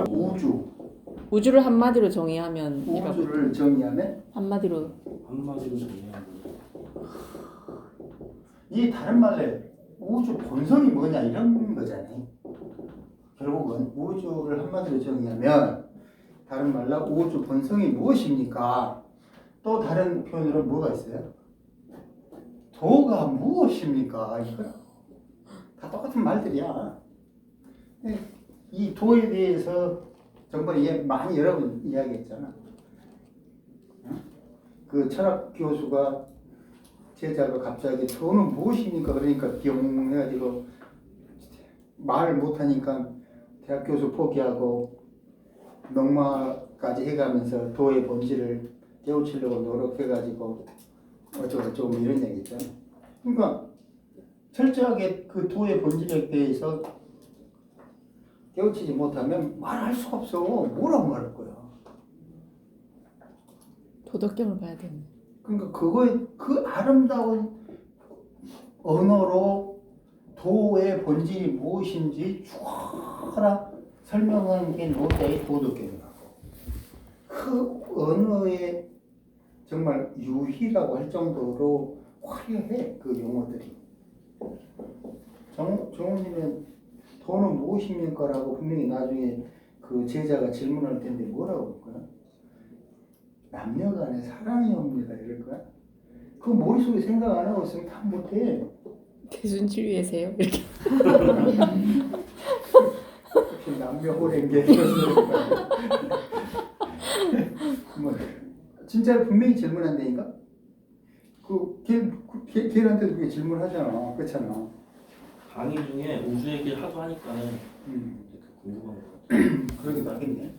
우주 우주를 한마디로 정의하면 이라고 우주를 정의하면 한마디로 한마디로 정리하면 이 다른 말로 우주 본성이 뭐냐 이런 거잖아요. 결국은 우주를 한마디로 정의하면 다른 말로 우주 본성이 무엇입니까? 또 다른 표현으로 뭐가 있어요? 도가 무엇입니까? 이거 다 똑같은 말들이야. 네, 이 도에 대해서 정말 예, 많이 여러 번 이야기했잖아. 응? 그 철학 교수가 제자가 갑자기 도는 무엇입니까? 그러니까 병 해가지고 말을 못하니까 대학 교수 포기하고 명마까지 해가면서 도의 본질을 깨우치려고 노력해가지고 어쩌고저쩌고 뭐 이런 얘기 있잖아. 그러니까 철저하게 그 도의 본질에 대해서 깨우치지 못하면 말할 수가 없어. 뭐라고 말할 거야. 도덕경을 봐야 되네. 그러니까 그거에 그 아름다운 언어로 도의 본질이 무엇인지 쭉 설명한 게 노자의 도덕경이라고. 그 언어의 정말 유희라고 할 정도로 화려해 그 용어들이. 정 정훈님은 도는 무엇입니까라고 분명히 나중에 그 제자가 질문할 텐데 뭐라고 할 거야? 남녀간의 사랑이 옵니다. 이럴 거야? 그 머릿속에 생각 안 하고 있으면 다 못해. 개순치위에세요? 이렇게. 혹시 남녀 호랭개 뭐 진짜로 분명히 질문한다니까? 그 걔, 그 걔, 걔한테도 그게 질문하잖아. 그렇잖아 강의 중에 우주 얘기를 하도 하니까는 음. 그 궁금한 거 그러기도 하겠네.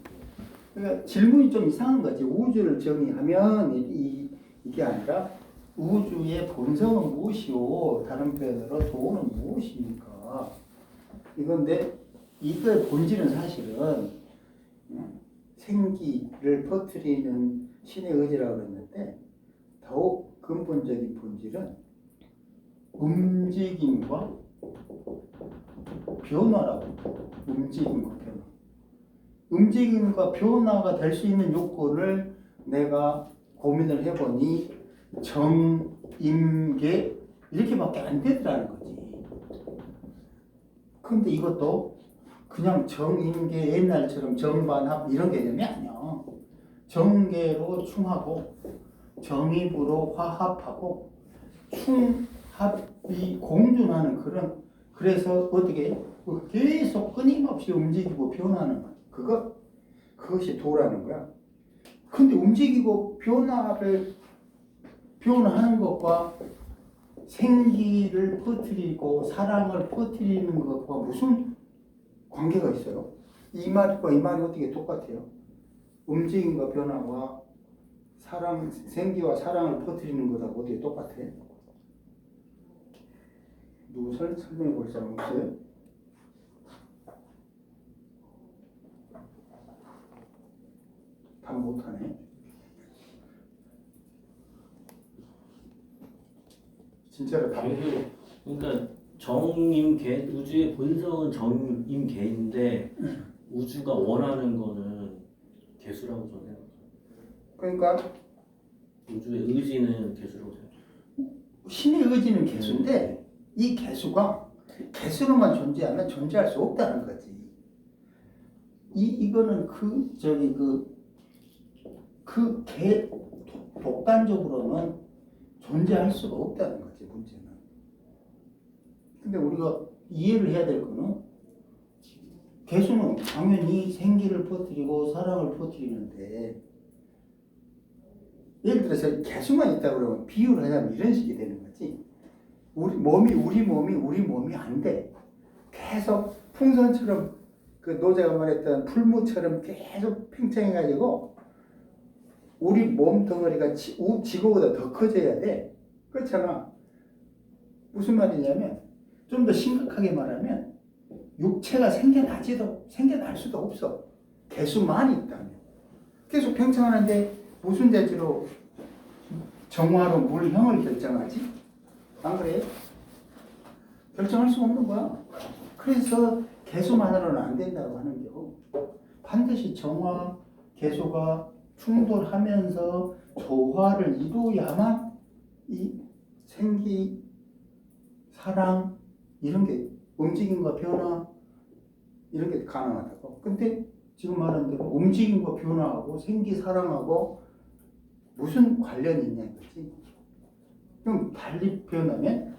그러니까 질문이 좀 이상한 거지. 우주를 정의하면 이, 이, 이게 아니라 우주의 본성은 무엇이오? 다른 표현으로 도는 무엇입니까? 이건데 이거의 본질은 사실은 음, 생기를 퍼뜨리는 신의 의지라고 그랬는데 더욱 근본적인 본질은 움직임과 변화라고 움직임과 변화 움직임과 변화가 될 수 있는 요건을 내가 고민을 해보니 정임계 이렇게밖에 안 되더라는 거지. 근데 이것도 그냥 정임계 옛날처럼 정반합 이런 개념이 아니야. 정계로 충하고 정입으로 화합하고 충 합이 공존하는 그런 그래서 어떻게 계속 끊임없이 움직이고 변하는 거야. 그것 그것이 도라는 거야. 근데 움직이고 변화를 변화하는 것과 생기를 퍼뜨리고 사랑을 퍼뜨리는 것과 무슨 관계가 있어요? 이 말과 이 말이 어떻게 똑같아요? 움직임과 변화와 사랑, 생기와 사랑을 퍼뜨리는 것하고 어떻게 똑같아? 누 설명해 볼 사람 없어요? 답 못하네. 진짜로 답 그래도 그러니까 정임계 우주의 본성은 정임계인데 우주가 원하는 거는 개수라고 저는. 그러니까 우주의 의지는 개수라고 생각해요. 신의 의지는 개수인데 이 개수가 개수로만 존재하면 존재할 수 없다는 거지. 이 이거는 그 저기 그그개 독단적으로는 존재할 수가 없다는 거지 문제는. 근데 우리가 이해를 해야 될 거는 개수는 당연히 생기를 퍼뜨리고 사랑을 퍼뜨리는데 예를 들어서 개수만 있다 그러면 비유를 하자면 이런 식이 되는 거지. 우리 몸이 우리 몸이 우리 몸이 안 돼. 계속 풍선처럼 그 노자가 말했던 풀무처럼 계속 팽창해가지고 우리 몸 덩어리가 지, 우- 지구보다 더 커져야 돼. 그렇잖아. 무슨 말이냐면 좀 더 심각하게 말하면 육체가 생겨나지도 생겨날 수도 없어. 개수만 있다면. 계속 팽창하는데 무슨 재질로 정화로 물형을 결정하지? 안 그래요? 결정할 수 없는 거야. 그래서 개수만으로는 안 된다고 하는 게 반드시 정화 개수가 충돌하면서 조화를 이루어야만 이 생기 사랑 이런 게 움직임과 변화 이런 게 가능하다고. 근데 지금 말한 대로 움직임과 변화하고 생기 사랑하고 무슨 관련이 있냐 이거지. 그럼 달리 표현하면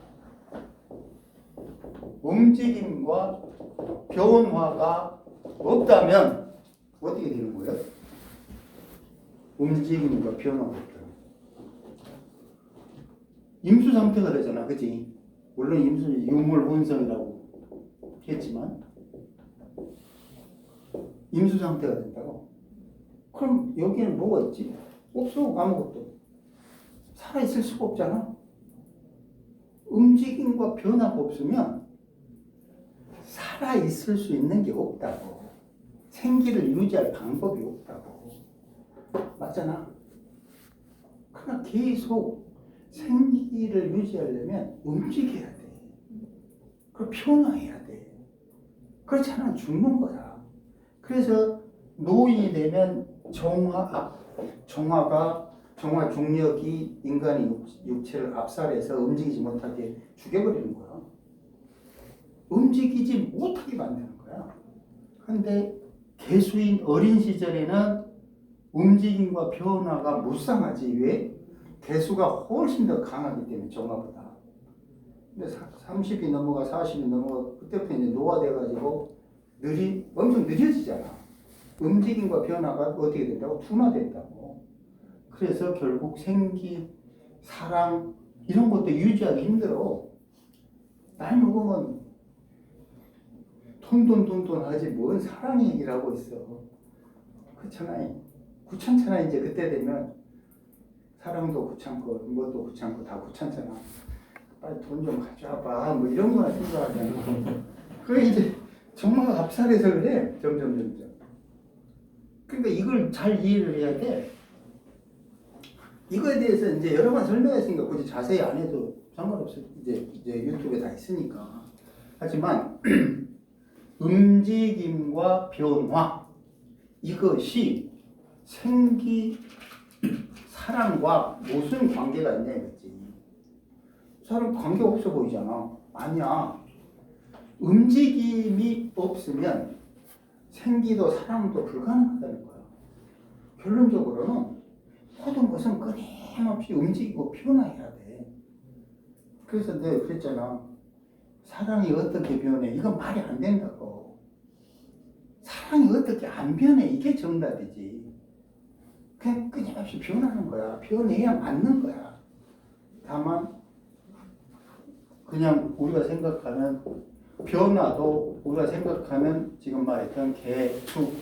움직임과 변화가 없다면 어떻게 되는 거예요? 움직임과 변화가 없다. 임수 상태가 되잖아, 그치? 물론 임수 유물 혼성이라고 했지만 임수 상태가 된다고. 그럼 여기는 뭐가 있지? 없어 아무것도. 살아 있을 수가 없잖아. 움직임과 변화가 없으면 살아 있을 수 있는 게 없다고. 생기를 유지할 방법이 없다고. 맞잖아. 그러나 계속 생기를 유지하려면 움직여야 돼. 그 변화해야 돼. 그렇지 않으면 죽는 거야. 그래서 노인이 되면 정화, 아, 정화가 정화 중력이 인간의 육- 육체를 압살해서 움직이지 못하게 죽여버리는 거야. 움직이지 못하게 만드는 거야. 근데 개수인 어린 시절에는 움직임과 변화가 무쌍하지 왜? 개수가 훨씬 더 강하기 때문에 정화보다. 근데 30이 넘어가 40이 넘어가 그때부터 이제 노화돼가지고 느리 엄청 느려지잖아. 움직임과 변화가 어떻게 된다고 둔화된다고. 그래서 결국 생기, 사랑 이런 것도 유지하기 힘들어. 나이 먹으면 톤톤톤톤 하지 뭔 사랑 얘기를 하고 있어. 그렇잖아요. 귀찮잖아 이제 그때 되면 사랑도 귀찮고 뭐도 귀찮고 다 귀찮잖아. 빨리 돈 좀 가져와봐 뭐 이런 거나 생각하잖아. 그 이제 정말 압살해서 그래 점점 점점. 그러니까 이걸 잘 이해를 해야 돼. 이거에 대해서 이제 여러 번 설명했으니까 굳이 자세히 안 해도 상관없어. 이제 이제 유튜브에 다 있으니까. 하지만 움직임과 변화 이것이 생기 사랑과 무슨 관계가 있냐 이거지. 사람 관계 없어 보이잖아. 아니야. 움직임이 없으면 생기도 사랑도 불가능하다는 거야. 결론적으로는 모든 것은 끊임없이 움직이고 변화해야 돼. 그래서 내가 그랬잖아. 사랑이 어떻게 변해? 이건 말이 안 된다고. 사랑이 어떻게 안 변해? 이게 정답이지. 그냥 끊임없이 변하는 거야. 변해야 맞는 거야. 다만 그냥 우리가 생각하는 변화도 우리가 생각하면 지금 말했던 개수,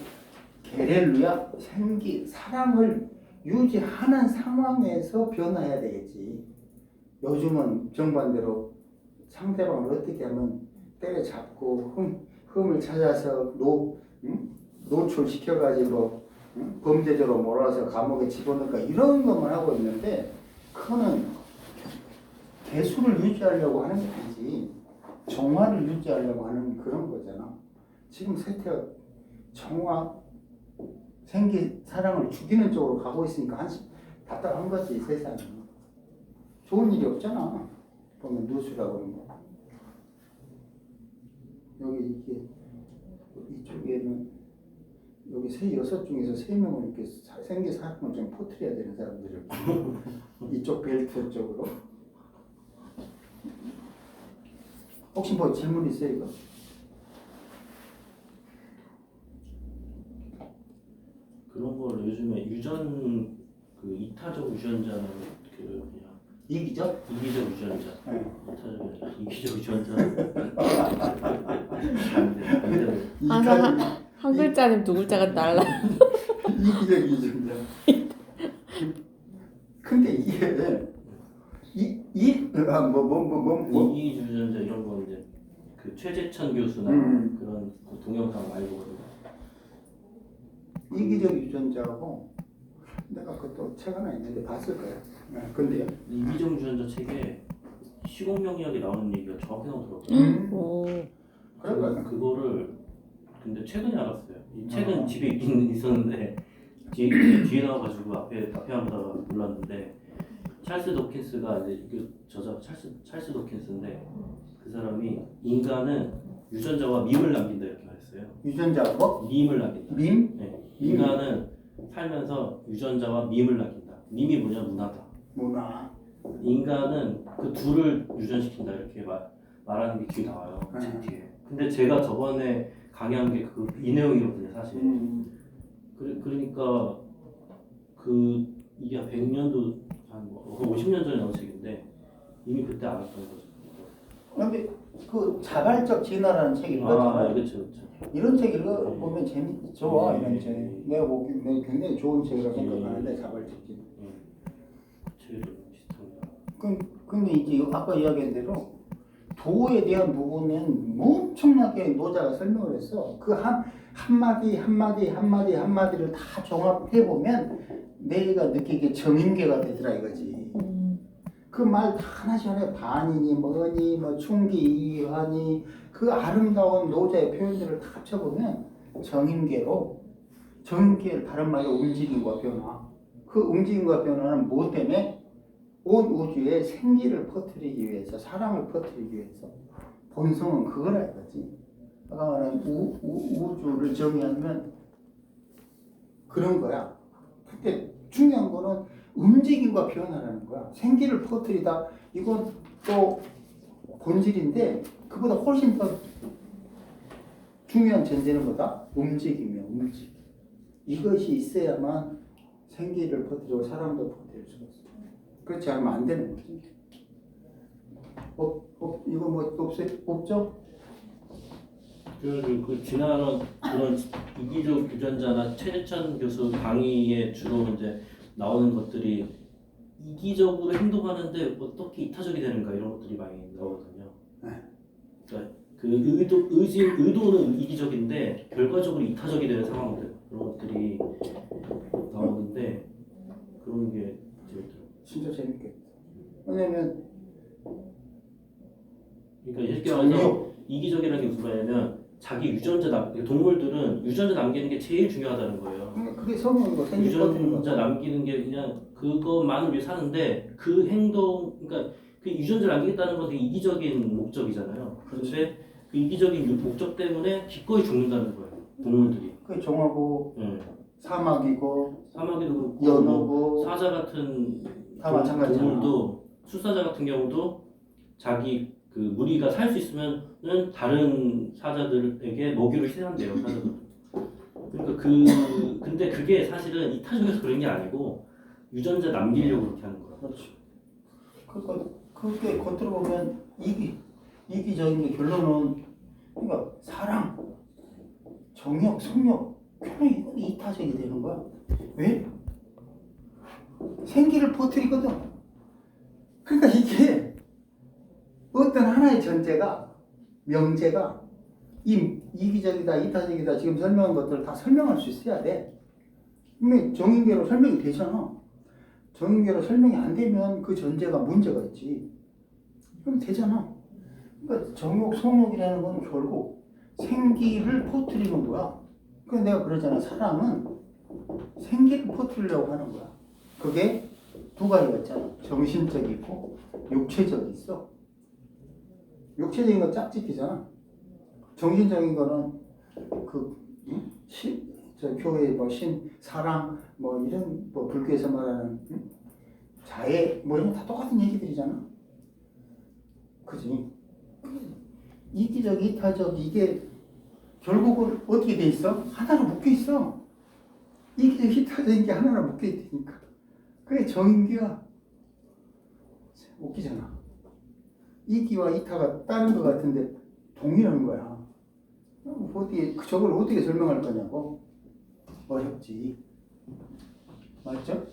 게렐루야, 생기, 사랑을 유지하는 상황에서 변화해야 되겠지. 요즘은 정반대로 상대방을 어떻게 하면 때려잡고 흠, 흠을 찾아서 노, 응? 노출시켜가지고 응? 범죄자로 몰아서 감옥에 집어넣을까 이런 것만 하고 있는데 그거는 개수를 유지하려고 하는 게 아니지 정화를 유지하려고 하는 그런 거잖아 지금 세태가 정화 생기 사랑을 죽이는 쪽으로 가고 있으니까 한시 답답한 거지 세상이 좋은 일이 없잖아. 보면 누수라고 그러는 거. 여기 이게 이쪽에는 여기 세 여섯 중에서 세 명을 이렇게 사- 생기 사랑을 좀 퍼뜨려야 되는 사람들을 이쪽 벨트 쪽으로. 혹시 뭐 질문 있어요 이거? 그런 걸 요즘에 유전 그 이타적 유전자는 그 그냥 이기죠? 이기적 유전자 네. 이타적 유전자 이기적 유전자 항상 한, 한 글자는 두 글자가 달라. 이기적 이준자. 근데 이게 이이뭐뭐뭐뭐 뭐, 이기 유전자 이런 거 이제 그 최재천 교수나 음. 그런 그 동영상 많이 보거든요. 이기적 유전자하고 내가 그것도 책 하나 있는데 봤을 거야. 네, 근데요. 이기적 유전자 책에 시공 명리학에 나오는 얘기가 정확히 나오더라고요. 음. 오. 그러니까 그거를 근데 최근에 알았어요. 이 책은 어. 집에 있긴 있었는데 뒤에, 뒤에 나와가지고 앞에 앞에 안 보다가 몰랐는데 찰스 도킨스가 이제 그 저자 찰스 찰스 도킨스인데 그 사람이 인간은 유전자와 밈을 남긴다 이렇게 말했어요. 유전자 뭐? 밈을 남긴다. 밈? 네. 밈? 인간은 살면서 유전자와 밈을 남긴다. 밈이 뭐냐 문화다. 문화. 인간은 그 둘을 유전시킨다 이렇게 말, 말하는 게 뒤에 나와요. 음. 책 뒤에. 근데 제가 저번에 강의한 게 그 이 내용이거든요, 사실. 음. 그, 그러니까 그 이게 한 100년도 한뭐 50년 전에 나온 책인데 이미 그때 알았던 거죠. 근데 그 자발적 진화라는 책 아, 읽었잖아요. 그렇죠, 그렇죠. 이런 책 읽어보면 재미 좋아 음, 이런 음, 책. 음. 내가 보기 내가 굉장히 좋은 책이라고 음. 생각하는데 자발적 진화. 제일 비슷합니다. 그, 근데 이제 아까 이야기한 대로 도에 대한 부분은 엄청나게 노자가 설명을 했어. 그 한 한마디 한마디 한마디 한마디를 다 종합해 보면 내가 느끼기에 정인계가 되더라 이거지. 음, 그말다 하나씩 하나 반이니 뭐니 뭐 충기 이하니 그 아름다운 노자의 표현들을 다 합쳐보면 정인계로 정인계를 다른 말로 움직임과 변화. 그 움직임과 변화는 무엇 때문에? 온 우주에 생기를 퍼뜨리기 위해서 사랑을 퍼뜨리기 위해서 본성은 그거라 이거지. 아까 말한 우, 우, 우주를 정의하면 그런 거야. 근데 중요한 거는 움직임과 변화라는 거야. 생기를 퍼뜨리다 이건 또 본질인데 그보다 훨씬 더 중요한 전제는 뭐다? 움직임이야, 움직임. 이것이 있어야만 생기를 퍼뜨리고 사랑도 퍼뜨릴 수가 있어. 그렇지 않으면 안 되는 거지. 업, 업, 이거 뭐 없어요? 없죠? 그래가지고 그 지난한 그런 이기적 유전자나 최재천 교수 강의에 주로 이제 나오는 것들이 이기적으로 행동하는데 어떻게 이타적이 되는가 이런 것들이 많이 나오거든요. 네. 그러니까 그 의도 의지 의도는 이기적인데 결과적으로 이타적이 되는 상황들 그런 것들이 나오는데 그런 게 재밌더라고요. 진짜 재밌겠다. 왜냐면 그러니까 이렇게 말해서 이기적이라는 게 무슨 말이냐면 자기 유전자 남 동물들은 유전자 남기는 게 제일 중요하다는 거예요. 그게 성형이고 생기 퍼뜨리는 거. 유전자 남기는 게 그냥 그것만을 위해 사는데 그 행동 그러니까 그 유전자 남기겠다는 건 되게 이기적인 목적이잖아요. 그런데 그 이기적인 유- 목적 때문에 기꺼이 죽는다는 거예요. 동물들이. 그게 종하고 예. 사막이고 사마귀도 그렇고 뭐 연어고 사자 같은 다 마찬가지잖아. 동물도 술사자 같은 경우도 자기 그 무리가 살 수 있으면은 다른 사자들에게 먹이로 희생한대요. 사자들. 그러니까 그 근데 그게 사실은 이타적에서 그런 게 아니고 유전자 남기려고 그렇게 하는 거야. 그렇지. 그러니까 그게 겉으로 보면 이기 이기적인 게 결론은 그러니까 사랑, 정욕, 성욕, 결국 이건 이타적이 되는 거야. 왜? 생기를 퍼뜨리거든. 그러니까 이게 어떤 하나의 전제가 명제가 이 이기적이다, 이타적이다 지금 설명한 것들을 다 설명할 수 있어야 돼. 근데 정인계로 설명이 되잖아. 정인계로 설명이 안 되면 그 전제가 문제가 있지. 그럼 되잖아. 그러니까 정욕, 성욕이라는 건 결국 생기를 퍼뜨리는 거야. 그래서 내가 그러잖아. 사랑은 생기를 퍼뜨리려고 하는 거야. 그게 두 가지가 있잖아. 정신적이고 육체적이 있어. 육체적인 건 짝짓기잖아. 정신적인 거는 그 응? 신, 저 교회 뭐신 사랑 뭐 이런 뭐 불교에서 말하는 응? 자애 뭐 이런 거다 똑같은 얘기들이잖아. 그지? 이기적 이타적 이게 결국은 어떻게 돼 있어? 하나로 묶여 있어. 이기적 이타적인 게 하나로 묶여 있으니까. 그게 정인기가 웃기잖아. 이기와 이타가 다른 것 같은데 동일한 거야. 어떻게 저걸 어떻게 설명할 거냐고 어렵지. 맞죠?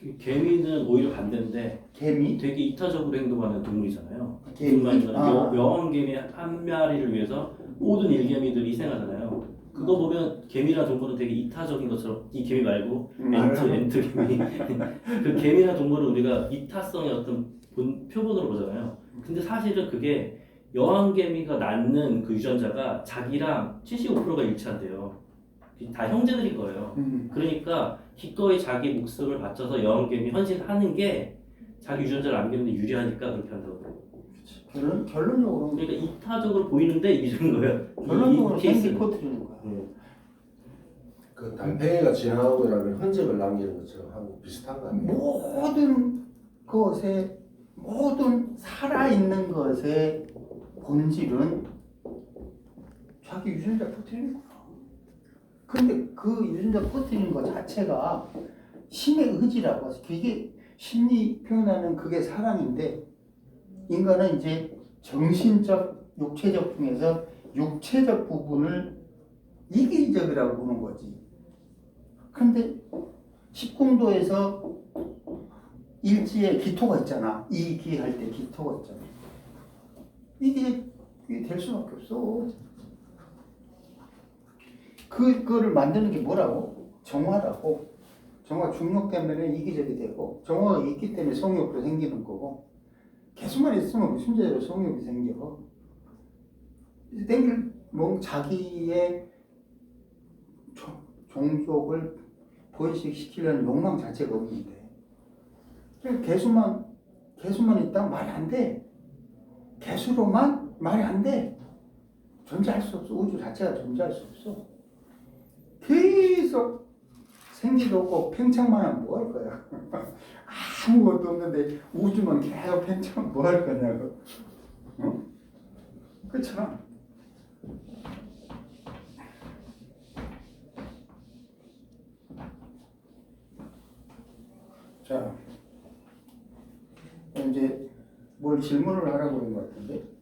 그 개미는 오히려 반대인데 개미, 되게 이타적으로 행동하는 동물이잖아요. 개미? 무슨 말이냐면 아. 여- 여왕 개미 한 마리를 위해서 모든 일개미들이 희생하잖아요. 그거 보면 개미나 동물은 되게 이타적인 것처럼 이 개미 말고 음, 엔트. 엔트 개미 그 개미나 동물은 우리가 이타성의 어떤 본, 표본으로 보잖아요. 근데 사실은 그게 여왕개미가 낳는 그 유전자가 자기랑 75%가 일치한대요. 다 형제들인 거예요. 음. 그러니까 기꺼이 자기 목숨을 바쳐서 여왕개미 헌신하는 게 자기 유전자를 남기는 데 유리하니까 그렇게 한다고. 결론 결론적으로 그러니까 이타적으로 보이는데 이기는 거예요. 이- 결론적으로 케이스는. 퍼뜨리는 거야. 네. 그 달팽이가 지나가고 나면 흔적을 남기는 것처럼 하고 비슷한 거 아니에요? 모든 것에 모든 살아있는 것의 본질은 자기 유전자 퍼뜨리는 거야. 그런데 그 유전자 퍼뜨리는 것 자체가 신의 의지라고 해서 그게 심리 표현하는 그게 사랑인데 인간은 이제 정신적, 육체적 중에서 육체적 부분을 이기적이라고 보는 거지. 근데 십공도에서 일지에 기토가 있잖아. 이기 할 때 기토가 있잖아. 이게, 이게 될 수밖에 없어. 그, 그거를 만드는 게 뭐라고? 정화라고. 정화 중력 때문에 이기적이 되고, 정화가 있기 때문에 성욕도 생기는 거고, 계속만 있으면 순제대로 성욕이 생겨. 땡길, 뭐, 자기의 종- 종족을 번식시키려는 욕망 자체가 없는데 개수만 개수만 있다면 말이 안 돼. 개수로만 말이 안 돼. 존재할 수 없어. 우주 자체가 존재할 수 없어. 계속 생기도 없고 팽창만 하면 뭐할 거야. 아무것도 없는데 우주만 계속 팽창 뭐할 거냐고. 어? 그렇잖아. 자, 이제 뭘 질문을 하라고 그런 것 같은데.